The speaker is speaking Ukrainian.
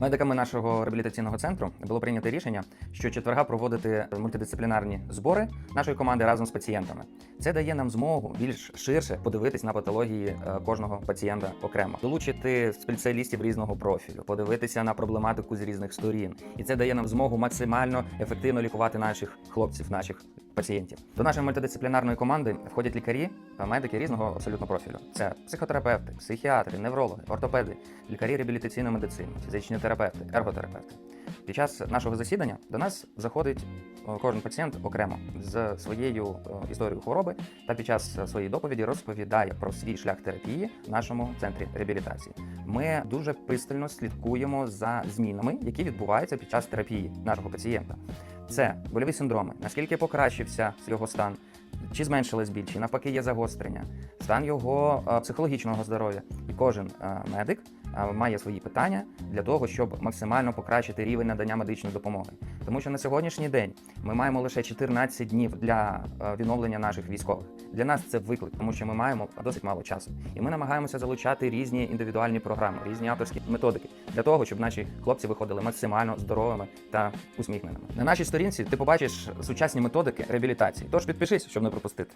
Медиками нашого реабілітаційного центру було прийнято рішення, що четверга проводити мультидисциплінарні збори нашої команди разом з пацієнтами. Це дає нам змогу більш ширше подивитись на патології е, кожного пацієнта окремо, долучити спеціалістів різного профілю, подивитися на проблематику з різних сторін, і це дає нам змогу максимально ефективно лікувати наших хлопців, наших пацієнтів. До нашої мультидисциплінарної команди входять лікарі та медики різного абсолютно профілю. Це психотерапевти, психіатри, неврологи, ортопеди, лікарі реабілітаційної медицини, фізичні терапевти, ерготерапевти. Під час нашого засідання до нас заходить кожен пацієнт окремо з своєю історією хвороби та під час своєї доповіді розповідає про свій шлях терапії в нашому центрі реабілітації. Ми дуже пристально слідкуємо за змінами, які відбуваються під час терапії нашого пацієнта. Це больові синдроми, наскільки покращився його стан, чи зменшилась біль, навпаки є загострення, стан його е, психологічного здоров'я. Кожен е, медик е, має свої питання для того, щоб максимально покращити рівень надання медичної допомоги. Тому що на сьогоднішній день ми маємо лише 14 днів для е, відновлення наших військових. Для нас це виклик, тому що ми маємо досить мало часу, і ми намагаємося залучати різні індивідуальні програми, різні авторські методики для того, щоб наші хлопці виходили максимально здоровими та усміхненими. На нашій сторінці ти побачиш сучасні методики реабілітації. Тож підпишись, щоб не пропустити.